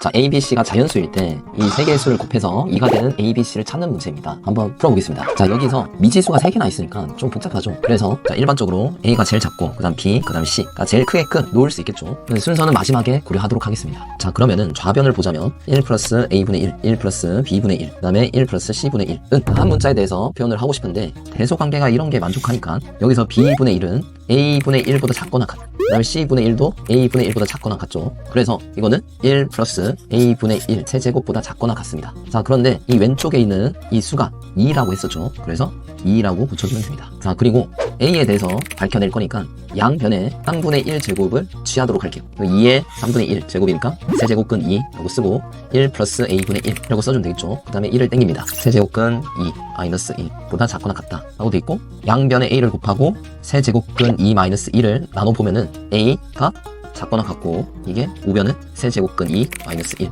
자, A, B, C가 자연수일 때 이 세 개의 수를 곱해서 2가 되는 A, B, C를 찾는 문제입니다. 한번 풀어보겠습니다. 자, 여기서 미지수가 세 개나 있으니까 좀 복잡하죠. 그래서 자, 일반적으로 A가 제일 작고 그 다음 B, 그 다음 C가 제일 크게끔 놓을 수 있겠죠. 근데 순서는 마지막에 고려하도록 하겠습니다. 자, 그러면은 좌변을 보자면 1 플러스 A분의 1, 1 플러스 B분의 1, 그 다음에 1 플러스 C분의 1은 한 문자에 대해서 표현을 하고 싶은데 대소 관계가 이런 게 만족하니까 여기서 B분의 1은 A분의 1보다 작거나 같. 그다음에 C분의 1도 A분의 1보다 작거나 같죠. 그래서 이거는 1 플러스 A분의 1 세제곱보다 작거나 같습니다. 자, 그런데 이 왼쪽에 있는 이 수가 2라고 했었죠. 그래서 2라고 붙여주면 됩니다. 자, 그리고 A에 대해서 밝혀낼 거니까 양변에 3분의 1 제곱을 취하도록 할게요. 2의 3분의 1 제곱이니까 세제곱근 2 라고 쓰고 1 플러스 A분의 1 이라고 써주면 되겠죠. 그 다음에 1을 땡깁니다. 세제곱근 2 마이너스 1 보다 작거나 같다 라고 돼 있고 양변에 A를 곱하고 세제곱근 2 마이너스 1을 나눠보면은 A가 작거나 같고 이게 우변은 세제곱근 2 마이너스 1